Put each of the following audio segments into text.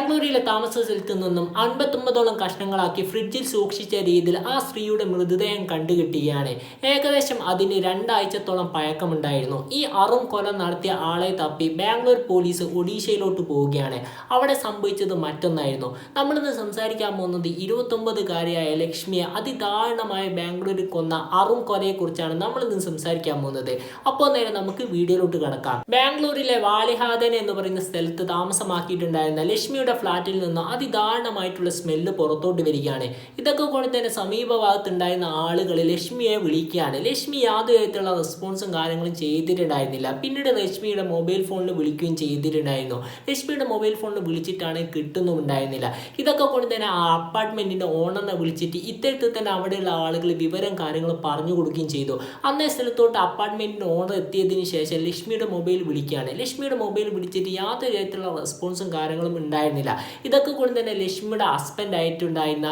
ബാംഗ്ലൂരിലെ താമസ സ്ഥലത്ത് നിന്നും അൻപത്തൊമ്പതോളം കഷ്ണങ്ങളാക്കി ഫ്രിഡ്ജിൽ സൂക്ഷിച്ച രീതിയിൽ ആ സ്ത്രീയുടെ മൃതദേഹം കണ്ടുകിട്ടുകയാണ് ഏകദേശം അതിന് രണ്ടാഴ്ചത്തോളം പഴക്കമുണ്ടായിരുന്നു. ഈ അറും കൊല നടത്തിയ ആളെ തപ്പി ബാംഗ്ലൂർ പോലീസ് ഒഡീഷയിലോട്ട് പോവുകയാണ്. അവിടെ സംഭവിച്ചത് മറ്റൊന്നായിരുന്നു. നമ്മളിന്ന് സംസാരിക്കാൻ പോകുന്നത് ഇരുപത്തൊമ്പതുകാരിയായ ലക്ഷ്മിയെ അതിദാരുണമായ ബാംഗ്ലൂരിൽ കൊന്ന അറും കൊലയെക്കുറിച്ചാണ് നമ്മളിന്ന് സംസാരിക്കാൻ പോകുന്നത്. അപ്പോൾ നേരെ നമുക്ക് വീഡിയോയിലോട്ട് കിടക്കാം. ബാംഗ്ലൂരിലെ വാലിഹാദൻ എന്ന് പറയുന്ന സ്ഥലത്ത് താമസമാക്കിയിട്ടുണ്ടായിരുന്ന ലക്ഷ്മിയുടെ ഫ്ലാറ്റിൽ നിന്ന് അതിദാരുണമായിട്ടുള്ള സ്മെല്ല് പുറത്തോട്ട് വരികയാണ്. ഇതൊക്കെ കൊണ്ട് തന്നെ സമീപഭാഗത്തുണ്ടായിരുന്ന ആളുകൾ ലക്ഷ്മിയെ വിളിക്കുകയാണ്. ലക്ഷ്മി യാതൊരു തരത്തിലുള്ള റെസ്പോൺസും കാര്യങ്ങളും ചെയ്തിട്ടുണ്ടായിരുന്നില്ല. പിന്നീട് ലക്ഷ്മിയുടെ മൊബൈൽ ഫോണിൽ വിളിക്കുകയും ചെയ്തിട്ടുണ്ടായിരുന്നു. ലക്ഷ്മിയുടെ മൊബൈൽ ഫോണിൽ വിളിച്ചിട്ടാണ് കിട്ടുന്നുണ്ടായിരുന്നില്ല ഇതൊക്കെ കൊണ്ട് തന്നെ ആ അപ്പാർട്ട്മെന്റിന്റെ ഓണറിനെ വിളിച്ചിട്ട് ഇത്തരത്തിൽ തന്നെ അവിടെയുള്ള ആളുകൾ വിവരം കാര്യങ്ങൾ പറഞ്ഞു കൊടുക്കുകയും ചെയ്തു. അന്നേ സ്ഥലത്തോട്ട് അപ്പാർട്ട്മെന്റിന്റെ ഓണർ എത്തിയതിനു ശേഷം ലക്ഷ്മിയുടെ മൊബൈൽ വിളിക്കുകയാണ്. ലക്ഷ്മിയുടെ മൊബൈൽ വിളിച്ചിട്ട് യാതൊരു തരത്തിലുള്ള റെസ്പോൺസും കാര്യങ്ങളും ഉണ്ടായിരുന്നില്ല. ഇതൊക്കെ കൊണ്ട് തന്നെ ലക്ഷ്മിയുടെ ഹസ്ബൻഡ് ആയിട്ടുണ്ടായിരുന്ന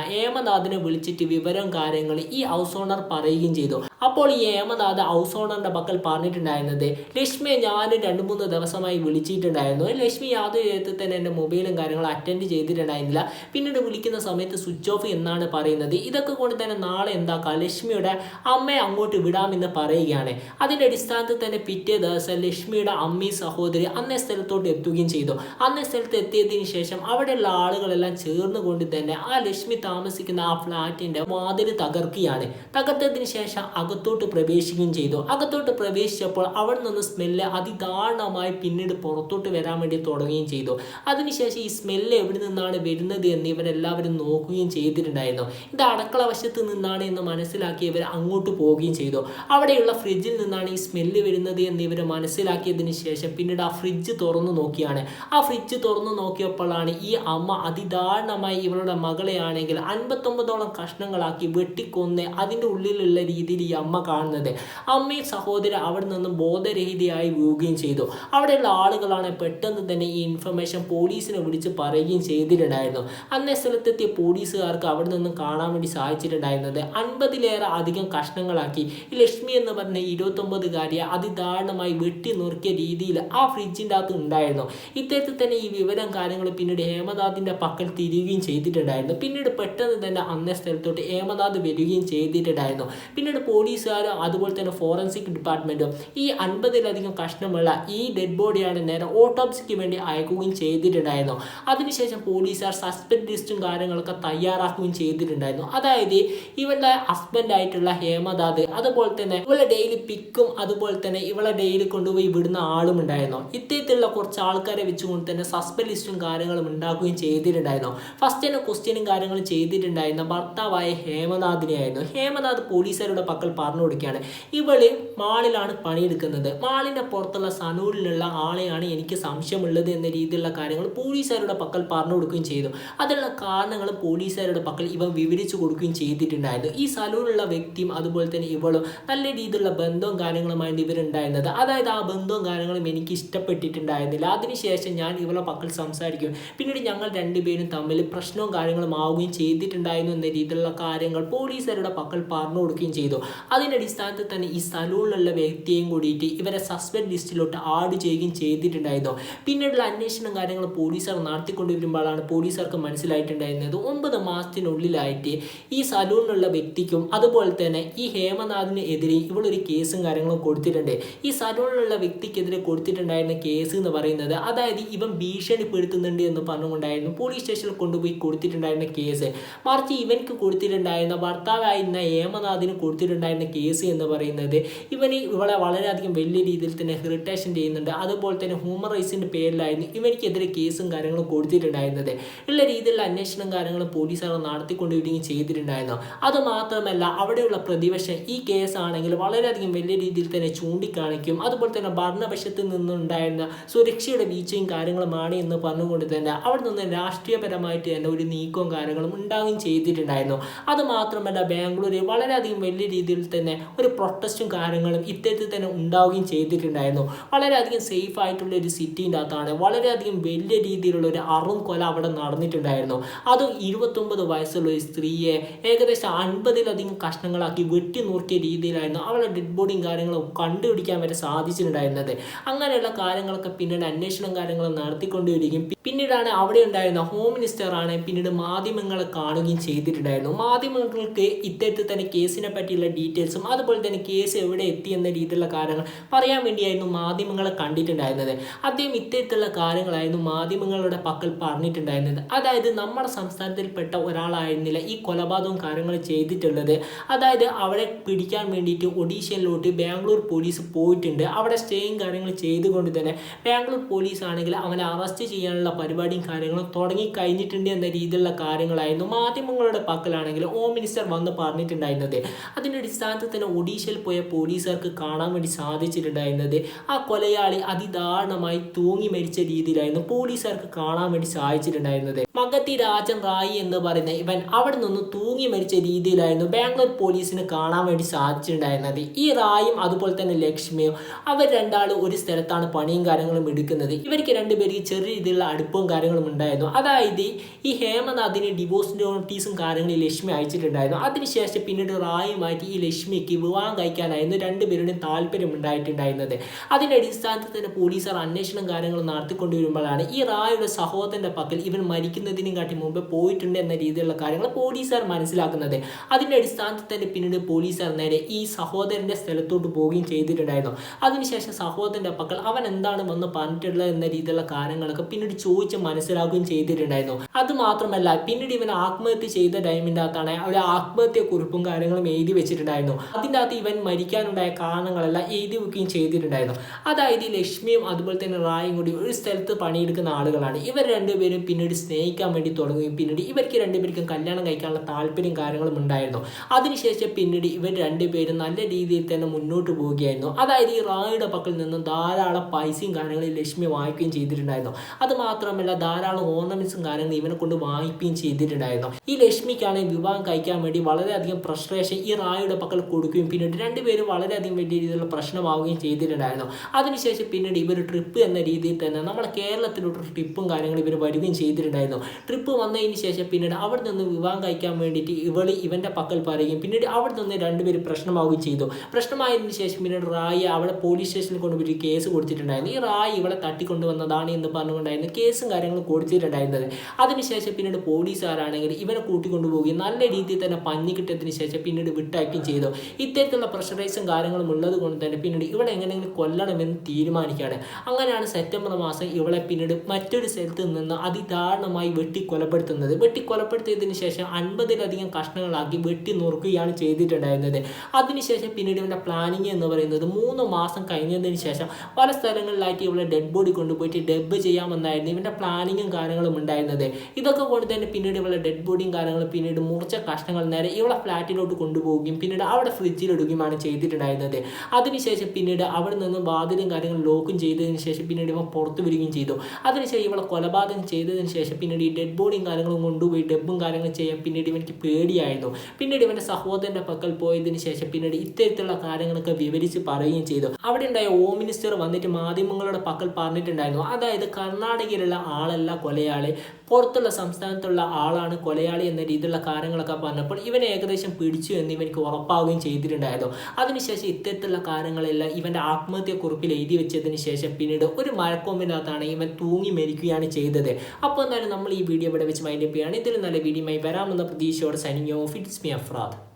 വിളിച്ചിട്ട് വിവരം കാര്യങ്ങൾ ഈ ഹൗസ് ഓണർ പറയുകയും ചെയ്തു. അപ്പോൾ ഈ ഏമനാഥ് ഹൗസ് ഓണറിന്റെ പക്കൽ പറഞ്ഞിട്ടുണ്ടായിരുന്നത് ലക്ഷ്മിയെ ഞാൻ രണ്ട് മൂന്ന് ദിവസമായി വിളിച്ചിട്ടുണ്ടായിരുന്നു. ലക്ഷ്മി യാതൊരു വിധത്തിൽ തന്നെ എന്റെ മൊബൈലും കാര്യങ്ങളും അറ്റൻഡ് ചെയ്തിട്ടുണ്ടായിരുന്നില്ല. പിന്നീട് വിളിക്കുന്ന സമയത്ത് സ്വിച്ച് ഓഫ് എന്നാണ് പറയുന്നത്. ഇതൊക്കെ കൊണ്ട് തന്നെ നാളെ എന്താക്കാം? ലക്ഷ്മിയുടെ അമ്മയെ അങ്ങോട്ട് വിടാമെന്ന് പറയുകയാണ്. അതിന്റെ അടിസ്ഥാനത്തിൽ തന്നെ പിറ്റേ ദിവസം ലക്ഷ്മിയുടെ അമ്മയും സഹോദരി അന്നേ സ്ഥലത്തോട്ട് എത്തുകയും ചെയ്തു. അന്നേ സ്ഥലത്ത് എത്തിയതിനു ശേഷം അവിടെയുള്ള ആളുകളെല്ലാം ചേർന്നുകൊണ്ട് തന്നെ ആ ലക്ഷ്മി താമസിക്കുന്ന ആ ഫ്ലാറ്റിന്റെ വാതിൽ തകർക്കുകയാണ്. തകർത്തതിന് ശേഷം അകത്തോട്ട് പ്രവേശിക്കുകയും ചെയ്തു. അകത്തോട്ട് പ്രവേശിച്ചപ്പോൾ അവിടെ നിന്ന് സ്മെല്ല് അതിദാരുണമായി പിന്നീട് പുറത്തോട്ട് വരാൻ വേണ്ടി തുടങ്ങുകയും ചെയ്തു. അതിനുശേഷം ഈ സ്മെല്ല് എവിടെ നിന്നാണ് വരുന്നത് എന്ന് ഇവരെല്ലാവരും നോക്കുകയും ചെയ്തിട്ടുണ്ടായിരുന്നു. ഇത് അടുക്കള വശത്ത് നിന്നാണ് എന്ന് മനസ്സിലാക്കി ഇവർ അങ്ങോട്ട് പോവുകയും ചെയ്തു. അവിടെയുള്ള ഫ്രിഡ്ജിൽ നിന്നാണ് ഈ സ്മെല്ല് വരുന്നത് എന്ന് ഇവർ മനസ്സിലാക്കിയതിന് ശേഷം പിന്നീട് ആ ഫ്രിഡ്ജ് തുറന്നു നോക്കിയാണ്. ആ ഫ്രിഡ്ജ് തുറന്നു നോക്കിയപ്പോഴാണ് ഈ അമ്മ അതിദാരുണമായി ഇവരുടെ മകളെയാണെങ്കിൽ അൻപത്തൊമ്പതോളം കഷ്ണങ്ങളാക്കി വെട്ടിക്കൊന്ന് അതിന്റെ ഉള്ളിലുള്ള രീതിയിൽ അമ്മ കാണുന്നത്. അമ്മയും സഹോദരൻ അവിടെ നിന്നും ബോധരഹിതയായി വീഴുകയും ചെയ്തു. അവിടെയുള്ള ആളുകളാണ് പെട്ടെന്ന് തന്നെ ഈ ഇൻഫർമേഷൻ പോലീസിനെ വിളിച്ച് പറയുകയും ചെയ്തിട്ടുണ്ടായിരുന്നു. അന്നേ സ്ഥലത്തെത്തിയ പോലീസുകാർക്ക് അവിടെ നിന്നും കാണാൻ വേണ്ടി സാധിച്ചിട്ടുണ്ടായിരുന്നത്. അൻപതിലേറെ അധികം കഷ്ണങ്ങളാക്കി. ലക്ഷ്മി എന്ന് പറഞ്ഞ ഇരുപത്തൊമ്പതുകാരിയെ അതിദാരുണമായി വെട്ടി നുറുക്കിയ രീതിയിൽ ആ ഫ്രിഡ്ജിന്റെ അകത്ത് ഉണ്ടായിരുന്നു. ഇത്തരത്തിൽ തന്നെ ഈ വിവരം കാര്യങ്ങൾ പിന്നീട് ഹേമനാഥിന്റെ പക്കൽ തിരിയുകയും ചെയ്തിട്ടുണ്ടായിരുന്നു. പിന്നീട് പെട്ടെന്ന് തന്നെ അന്നേ സ്ഥലത്തോട്ട് ഹേമനാഥ് വരികയും ചെയ്തിട്ടുണ്ടായിരുന്നു. പിന്നീട് പോലീസുകാരും അതുപോലെ തന്നെ ഫോറൻസിക് ഡിപ്പാർട്ട്മെന്റും ഈ അൻപതിലധികം കഷ്ണമുള്ള ഈ ഡെഡ് ബോഡിയാണ് നേരെ ഓട്ടോപ്സിക്ക് വേണ്ടി അയക്കുകയും ചെയ്തിട്ടുണ്ടായിരുന്നു. അതിനുശേഷം പോലീസുകാർ സസ്പെൻഡ് ലിസ്റ്റും കാര്യങ്ങളൊക്കെ തയ്യാറാക്കുകയും ചെയ്തിട്ടുണ്ടായിരുന്നു. അതായത് ഇവളുടെ ഹസ്ബൻഡ് ആയിട്ടുള്ള ഹേമദാദ് അതുപോലെ തന്നെ ഇവളെ ഡെയിലി പിക്കും അതുപോലെ തന്നെ ഇവളെ ഡെയിലി കൊണ്ടുപോയി വിടുന്ന ആളും ഉണ്ടായിരുന്നു. ഇത്തരത്തിലുള്ള കുറച്ച് ആൾക്കാരെ വെച്ചുകൊണ്ട് തന്നെ സസ്പെൻഡ് ലിസ്റ്റും കാര്യങ്ങളും ഉണ്ടാക്കുകയും ചെയ്തിട്ടുണ്ടായിരുന്നു. ഫസ്റ്റ് തന്നെ ക്വസ്റ്റ്യനും കാര്യങ്ങളും ചെയ്തിട്ടുണ്ടായിരുന്ന ഭർത്താവായ ഹേമനാഥിനെയായിരുന്നു ഹേമനാഥ് പോലീസുകാരുടെ പക്കൽ പറഞ്ഞു കൊടുക്കുകയാണ്. ഇവൾ മാളിലാണ് പണിയെടുക്കുന്നത്. മാളിന്റെ പുറത്തുള്ള സനൂരിലുള്ള ആളെയാണ് എനിക്ക് സംശയമുള്ളത് എന്ന രീതിയിലുള്ള കാര്യങ്ങൾ പോലീസുകാരുടെ പക്കൽ പറഞ്ഞു കൊടുക്കുകയും ചെയ്തു. അതിനുള്ള കാരണങ്ങൾ പോലീസുകാരുടെ പക്കൽ ഇവ വിവരിച്ചു കൊടുക്കുകയും ചെയ്തിട്ടുണ്ടായിരുന്നു. ഈ സലൂണിലുള്ള വ്യക്തിയും അതുപോലെ തന്നെ ഇവളും നല്ല രീതിയിലുള്ള ബന്ധവും കാര്യങ്ങളുമായിട്ട് ഇവരുണ്ടായിരുന്നത്. അതായത് ആ ബന്ധവും കാര്യങ്ങളും എനിക്ക് ഇഷ്ടപ്പെട്ടിട്ടുണ്ടായിരുന്നില്ല. അതിനുശേഷം ഞാൻ ഇവളെ പക്കൽ സംസാരിക്കും പിന്നീട് ഞങ്ങൾ രണ്ടുപേരും തമ്മിൽ പ്രശ്നവും കാര്യങ്ങളും ആവുകയും ചെയ്തിട്ടുണ്ടായിരുന്നു എന്ന രീതിയിലുള്ള കാര്യങ്ങൾ പോലീസുകാരുടെ പക്കൽ പറഞ്ഞു കൊടുക്കുകയും ചെയ്തു. അതിന്റെ അടിസ്ഥാനത്തിൽ തന്നെ ഈ സലൂണിലുള്ള വ്യക്തിയെയും കൂടിയിട്ട് ഇവരെ സസ്പെൻഡ് ലിസ്റ്റിലോട്ട് ആഡ് ചെയ്യുകയും ചെയ്തിട്ടുണ്ടായിരുന്നു. പിന്നീടുള്ള അന്വേഷണം കാര്യങ്ങൾ പോലീസുകാർ നടത്തിക്കൊണ്ടിരുമ്പോഴാണ് പോലീസുകാർക്ക് മനസ്സിലായിട്ടുണ്ടായിരുന്നത് ഒമ്പത് മാസത്തിനുള്ളിലായിട്ട് ഈ സലൂണിലുള്ള വ്യക്തിക്കും അതുപോലെ തന്നെ ഈ ഹേമനാഥിന് എതിരെ ഇവളൊരു കേസും കാര്യങ്ങളും കൊടുത്തിട്ടുണ്ട്. ഈ സലൂണിലുള്ള വ്യക്തിക്കെതിരെ കൊടുത്തിട്ടുണ്ടായിരുന്ന കേസ് എന്ന് പറയുന്നത് അതായത് ഇവൻ ഭീഷണിപ്പെടുത്തുന്നുണ്ട് എന്ന് പറഞ്ഞുകൊണ്ടായിരുന്നു പോലീസ് സ്റ്റേഷനിൽ കൊണ്ടുപോയി കൊടുത്തിട്ടുണ്ടായിരുന്ന കേസ്. മറിച്ച് ഇവൻക്ക് കൊടുത്തിട്ടുണ്ടായിരുന്ന ഭർത്താവായിരുന്ന ഹേമനാഥിന് കൊടുത്തിട്ടുണ്ടായിരുന്ന കേസ് എന്ന് പറയുന്നത് ഇവൻ ഇവളെ വളരെയധികം വലിയ രീതിയിൽ തന്നെ ഇറിറ്റേഷൻ ചെയ്യുന്നുണ്ട്. അതുപോലെ തന്നെ ഹ്യൂമൻ റൈറ്റ്സിന്റെ പേരിലായിരുന്നു ഇവനിക്കെതിരെ കേസും കാര്യങ്ങളും കൊടുത്തിട്ടുണ്ടായിരുന്നത്. ഉള്ള രീതിയിലുള്ള അന്വേഷണം കാര്യങ്ങളും പോലീസുകാർ നടത്തിക്കൊണ്ടുവരികയും ചെയ്തിട്ടുണ്ടായിരുന്നു. അതുമാത്രമല്ല അവിടെയുള്ള പ്രതിപക്ഷം ഈ കേസാണെങ്കിൽ വളരെയധികം വലിയ രീതിയിൽ തന്നെ ചൂണ്ടിക്കാണിക്കും. അതുപോലെ തന്നെ ഭരണപക്ഷത്തിൽ നിന്നുണ്ടായിരുന്ന സുരക്ഷയുടെ വീഴ്ചയും കാര്യങ്ങളുമാണ് എന്ന് പറഞ്ഞുകൊണ്ട് തന്നെ അവിടെ നിന്ന് രാഷ്ട്രീയപരമായിട്ട് തന്നെ ഒരു നീക്കവും കാര്യങ്ങളും ഉണ്ടാവുകയും ചെയ്തിട്ടുണ്ടായിരുന്നു. അതുമാത്രമല്ല ബാംഗ്ലൂരിൽ വളരെയധികം വലിയ രീതിയിൽ രീതിയിൽ തന്നെ ഒരു പ്രൊട്ടസ്റ്റും കാര്യങ്ങളും ഇത്തരത്തിൽ തന്നെ ഉണ്ടാവുകയും ചെയ്തിട്ടുണ്ടായിരുന്നു. വളരെയധികം സേഫ് ആയിട്ടുള്ള ഒരു സിറ്റിന്റെ അകത്താണ് വളരെയധികം വലിയ രീതിയിലുള്ള ഒരു അറും കൊല അവിടെ നടന്നിട്ടുണ്ടായിരുന്നു. അത് ഇരുപത്തൊമ്പത് വയസ്സുള്ള ഒരു സ്ത്രീയെ ഏകദേശം അൻപതിലധികം കഷ്ണങ്ങളാക്കി വെട്ടി നുറുക്കിയ രീതിയിലായിരുന്നു അവളുടെ ഡെഡ് ബോഡിയും കാര്യങ്ങളും കണ്ടുപിടിക്കാൻ വരെ സാധിച്ചിട്ടുണ്ടായിരുന്നത്. അങ്ങനെയുള്ള കാര്യങ്ങളൊക്കെ പിന്നീട് അന്വേഷണം കാര്യങ്ങൾ നടത്തിക്കൊണ്ടിരിക്കും. പിന്നീടാണ് അവിടെ ഉണ്ടായിരുന്ന ഹോം മിനിസ്റ്റർ ആണ് പിന്നീട് മാധ്യമങ്ങളെ കാണുകയും ചെയ്തിട്ടുണ്ടായിരുന്നു. മാധ്യമങ്ങൾക്ക് ഇത്തരത്തിൽ തന്നെ കേസിനെ പറ്റിയുള്ള ഡീറ്റെയിൽസും അതുപോലെ തന്നെ കേസ് എവിടെ എത്തി എന്ന രീതിയിലുള്ള കാര്യങ്ങൾ പറയാൻ വേണ്ടിയായിരുന്നു മാധ്യമങ്ങളെ കണ്ടിട്ടുണ്ടായിരുന്നത്. അദ്ദേഹം ഇത്തരത്തിലുള്ള കാര്യങ്ങളായിരുന്നു മാധ്യമങ്ങളുടെ പക്കൽ പറഞ്ഞിട്ടുണ്ടായിരുന്നത്. അതായത് നമ്മുടെ സംസ്ഥാനത്തിൽപ്പെട്ട ഒരാളായിരുന്നില്ല ഈ കൊലപാതകവും കാര്യങ്ങളും ചെയ്തിട്ടുള്ളത്. അതായത് അവരെ പിടിക്കാൻ വേണ്ടിയിട്ട് ഒഡീഷയിലോട്ട് ബാംഗ്ലൂർ പോലീസ് പോയിട്ടുണ്ട്. അവിടെ സ്റ്റേയും കാര്യങ്ങൾ ചെയ്തുകൊണ്ട് തന്നെ ബാംഗ്ലൂർ പോലീസ് ആണെങ്കിൽ അവനെ അറസ്റ്റ് ചെയ്യാനുള്ള പരിപാടിയും കാര്യങ്ങളും തുടങ്ങി കഴിഞ്ഞിട്ടുണ്ട് എന്ന രീതിയിലുള്ള കാര്യങ്ങളായിരുന്നു മാധ്യമങ്ങളുടെ പക്കലാണെങ്കിൽ ഹോം മിനിസ്റ്റർ വന്ന് പറഞ്ഞിട്ടുണ്ടായിരുന്നത്. അതിന്റെ അടിസ്ഥാനത്തിൽ തന്നെ ഒഡീഷയിൽ പോയ പോലീസുകാർക്ക് കാണാൻ വേണ്ടി സാധിച്ചിട്ടുണ്ടായിരുന്നത് ആ കൊലയാളി അതിദാരുണമായി തൂങ്ങി മരിച്ച രീതിയിലായിരുന്നു പോലീസുകാർക്ക് കാണാൻ വേണ്ടി സാധിച്ചിട്ടുണ്ടായിരുന്നത്. മകത്തി രാജൻ റായി എന്ന് പറയുന്ന ഇവൻ അവിടെ നിന്ന് തൂങ്ങി മരിച്ച രീതിയിലായിരുന്നു ബാംഗ്ലൂർ പോലീസിന് കാണാൻ വേണ്ടി സാധിച്ചിട്ടുണ്ടായിരുന്നത്. ഈ റായും അതുപോലെ തന്നെ ലക്ഷ്മിയും അവർ രണ്ടാളും ഒരു സ്ഥലത്താണ് പണിയും കാര്യങ്ങളും എടുക്കുന്നത്. ഇവർക്ക് രണ്ടുപേർക്ക് ചെറിയ രീതിയിലുള്ള അടുപ്പവും കാര്യങ്ങളും ഉണ്ടായിരുന്നു. അതായത് ഈ ഹേമനാഥിന് ഡിവോഴ്സ് നോട്ടീസും കാര്യങ്ങളും ലക്ഷ്മി അയച്ചിട്ടുണ്ടായിരുന്നു. അതിനുശേഷം പിന്നീട് റായുമായിട്ട് ഈ ലക്ഷ്മിക്ക് വിവാഹം കഴിക്കാനായിരുന്നു രണ്ടുപേരുടെയും താല്പര്യം ഉണ്ടായിട്ടുണ്ടായിരുന്നത്. അതിന്റെ അടിസ്ഥാനത്തിൽ തന്നെ പോലീസുകാർ അന്വേഷണം കാര്യങ്ങൾ നടത്തിക്കൊണ്ടുവരുമ്പോഴാണ് ഈ റായുടെ സഹോദരന്റെ പക്കൽ ഇവൻ മരിക്കുന്നതിനും കാട്ടി മുമ്പ് പോയിട്ടുണ്ട് എന്ന രീതിയിലുള്ള കാര്യങ്ങൾ പോലീസുകാർ മനസ്സിലാക്കുന്നത്. അതിന്റെ അടിസ്ഥാനത്തിൽ തന്നെ പിന്നീട് പോലീസുകാർ നേരെ ഈ സഹോദരന്റെ സ്ഥലത്തോട്ട് പോവുകയും ചെയ്തിട്ടുണ്ടായിരുന്നു. അതിനുശേഷം സഹോദരന്റെ പക്കൽ അവൻ എന്താണ് വന്ന് പറഞ്ഞിട്ടുള്ളത് എന്ന രീതിയിലുള്ള കാര്യങ്ങളൊക്കെ പിന്നീട് ചോദിച്ച് മനസ്സിലാക്കുകയും ചെയ്തിട്ടുണ്ടായിരുന്നു. അത് മാത്രമല്ല പിന്നീട് ഇവൻ ആത്മഹത്യ ചെയ്ത ടൈമിന്റെ അകത്താണ് ഒരു ആത്മഹത്യ കുറിപ്പും കാര്യങ്ങളും എഴുതി വെച്ചിട്ടുണ്ടായിരുന്നു അതിന്റെ അകത്ത് ഇവൻ മരിക്കാനുണ്ടായ കാരണങ്ങളെല്ലാം എഴുതി വെക്കുകയും ചെയ്തിട്ടുണ്ടായിരുന്നു. അതായത് ഈ ലക്ഷ്മിയും അതുപോലെ തന്നെ റായും കൂടി ഒരു സ്ഥലത്ത് പണിയെടുക്കുന്ന ആളുകളാണ്. ഇവർ രണ്ടുപേരും പിന്നീട് സ്നേഹിക്കാൻ വേണ്ടി തുടങ്ങുകയും പിന്നീട് ഇവർക്ക് രണ്ടുപേർക്കും കല്യാണം കഴിക്കാനുള്ള താല്പര്യം കാര്യങ്ങളും ഉണ്ടായിരുന്നു. അതിനുശേഷം പിന്നീട് ഇവർ രണ്ടുപേരും നല്ല രീതിയിൽ തന്നെ മുന്നോട്ട് പോവുകയായിരുന്നു. അതായത് ഈ റായുടെ പക്കൽ നിന്നും ധാരാളം പൈസയും കാര്യങ്ങളും ലക്ഷ്മി വാങ്ങിക്കുകയും ചെയ്തിട്ടുണ്ടായിരുന്നു. അതുമാത്രമല്ല ധാരാളം ഓർണമെന്റ്സും കാര്യങ്ങളും ഇവനെ കൊണ്ട് വാങ്ങിക്കുകയും ചെയ്തിട്ടുണ്ടായിരുന്നു. ഈ ലക്ഷ്മിക്കാണെങ്കിൽ വിവാഹം കഴിക്കാൻ വേണ്ടി വളരെയധികം ഫ്രസ്ട്രേഷൻ ഈ റായുടെ പക്കൽ കൊടുക്കുകയും പിന്നീട് രണ്ടുപേരും വളരെയധികം വലിയ രീതിയിലുള്ള പ്രശ്നമാവുകയും ചെയ്തിട്ടുണ്ടായിരുന്നു. അതിനുശേഷം പിന്നീട് ഇവർ ട്രിപ്പ് എന്ന രീതിയിൽ തന്നെ നമ്മുടെ കേരളത്തിലോട്ട് ട്രിപ്പും കാര്യങ്ങളും ഇവർ വരികയും ചെയ്തിട്ടുണ്ടായിരുന്നു. ട്രിപ്പ് വന്നതിന് ശേഷം പിന്നീട് അവിടെ നിന്ന് വിവാഹം കഴിക്കാൻ വേണ്ടിയിട്ട് ഇവൾ ഇവന്റെ പക്കൽ പറയുകയും പിന്നീട് അവിടെ നിന്ന് രണ്ടുപേരും പ്രശ്നമാവുകയും ചെയ്തു. പ്രശ്നമായതിനു ശേഷം പിന്നീട് റായി അവിടെ പോലീസ് സ്റ്റേഷനിൽ കൊണ്ടുപോയി കേസ് കൊടുത്തിട്ടുണ്ടായിരുന്നു. ഈ റായി ഇവളെ തട്ടിക്കൊണ്ടുവന്നതാണ് എന്ന് പറഞ്ഞുകൊണ്ടായിരുന്നു കേസും കാര്യങ്ങളും കൊടുത്തിട്ടുണ്ടായിരുന്നത്. അതിനുശേഷം പിന്നീട് പോലീസുകാരാണെങ്കിൽ ഇവനെ കൂട്ടിക്കൊണ്ടുപോവുകയും നല്ല രീതിയിൽ തന്നെ പഞ്ഞി കിട്ടിയതിന് ശേഷം പിന്നീട് വിട്ടയക്കുകയും ചെയ്തു. ഇത്തരത്തിലുള്ള പ്രഷറൈസും കാര്യങ്ങളും ഉള്ളത് കൊണ്ട് തന്നെ പിന്നീട് ഇവിടെ എങ്ങനെയെങ്കിലും കൊല്ലണമെന്ന് തീരുമാനിക്കുകയാണ്. അങ്ങനെയാണ് സെപ്റ്റംബർ മാസം ഇവളെ പിന്നീട് മറ്റൊരു സ്ഥലത്ത് നിന്ന് അതിദാരുണമായി വെട്ടി കൊലപ്പെടുത്തുന്നത് വെട്ടി കൊലപ്പെടുത്തിയതിനു ശേഷം അൻപതിലധികം കഷ്ണങ്ങളാക്കി വെട്ടി നുറുക്കുകയാണ് ചെയ്തിട്ടുണ്ടായിരുന്നത്. അതിനുശേഷം പിന്നീട് ഇവന്റെ പ്ലാനിങ് എന്ന് പറയുന്നത് മൂന്ന് മാസം കഴിഞ്ഞതിന് ശേഷം പല സ്ഥലങ്ങളിലായിട്ട് ഇവളെ ഡെഡ് ബോഡി കൊണ്ടുപോയിട്ട് ഡെബ് ചെയ്യാമെന്നായിരുന്നു ഇവന്റെ പ്ലാനിങ്ങും കാര്യങ്ങളും ഉണ്ടായിരുന്നത്. ഇതൊക്കെ കൊണ്ട് തന്നെ പിന്നീട് ഇവളെ ഡെഡ് ബോഡിയും കാര്യങ്ങളും പിന്നീട് മുറിച്ച കഷ്ണങ്ങൾ നേരെ ഇവളെ ഫ്ലാറ്റിലോട്ട് കൊണ്ടുപോവുകയും പിന്നീട് അവിടെ ഫ്രിഡ്ജിൽ ഇടുകയുമാണ് ചെയ്തിട്ടുണ്ടായിരുന്നത്. അതിനുശേഷം പിന്നീട് അവിടെ നിന്നും വാതിലും കാര്യങ്ങളും ലോക്കും ചെയ്തതിന് ശേഷം പിന്നീട് ഇവ പുറത്തു വരികയും ചെയ്തു. അതിനുശേഷം ഇവളെ കൊലപാതകം ചെയ്തതിന് ശേഷം പിന്നീട് ഈ ഡെഡ് ബോഡിയും കാര്യങ്ങളും കൊണ്ടുപോയി ഡെബും കാര്യങ്ങളും ചെയ്യാൻ പിന്നീട് ഇവനിക്ക് പേടിയായിരുന്നു. പിന്നീട് ഇവന്റെ സഹോദരന്റെ പക്കൽ പോയതിന് ശേഷം പിന്നീട് ഇത്തരത്തിലുള്ള കാര്യങ്ങളൊക്കെ വിവരിച്ച് പറയുകയും ചെയ്തു. അവിടെ ഉണ്ടായ ഹോം മിനിസ്റ്റർ വന്നിട്ട് മാധ്യമങ്ങളുടെ പക്കൽ പറഞ്ഞിട്ടുണ്ടായിരുന്നു. അതായത് കർണാടകയിലുള്ള ആളല്ല കൊലയാളി. പുറത്തുള്ള സംസ്ഥാനത്തുള്ള ആളാണ് കൊലയാളി എന്ന രീതിയിലുള്ള കാര്യങ്ങളൊക്കെ പറഞ്ഞപ്പോൾ ഇവനെ ഏകദേശം പിടിച്ചു എന്ന് ഇവനിക്ക് ഉറപ്പാവുകയും ചെയ്തിട്ടുണ്ടായിരുന്നു. അതിനുശേഷം ഇത്തരത്തിലുള്ള കാര്യങ്ങളെല്ലാം ഇവന്റെ ആത്മഹത്യക്കുറിപ്പിൽ എഴുതി വെച്ചതിന് ശേഷം പിന്നീട് ഒരു മഴക്കോമ്പിനകത്താണ് ഇവൻ തൂങ്ങി മരിക്കുകയാണ് ചെയ്തത്. അപ്പോൾ എന്തായാലും നമ്മൾ ഈ വീഡിയോ ഇവിടെ വെച്ച് മൈൻഡ് ചെയ്യുകയാണ്. ഇതിൽ നല്ല വീഡിയോയുമായി വരാമെന്ന പ്രതീക്ഷയോടെ signing off it's me Afrad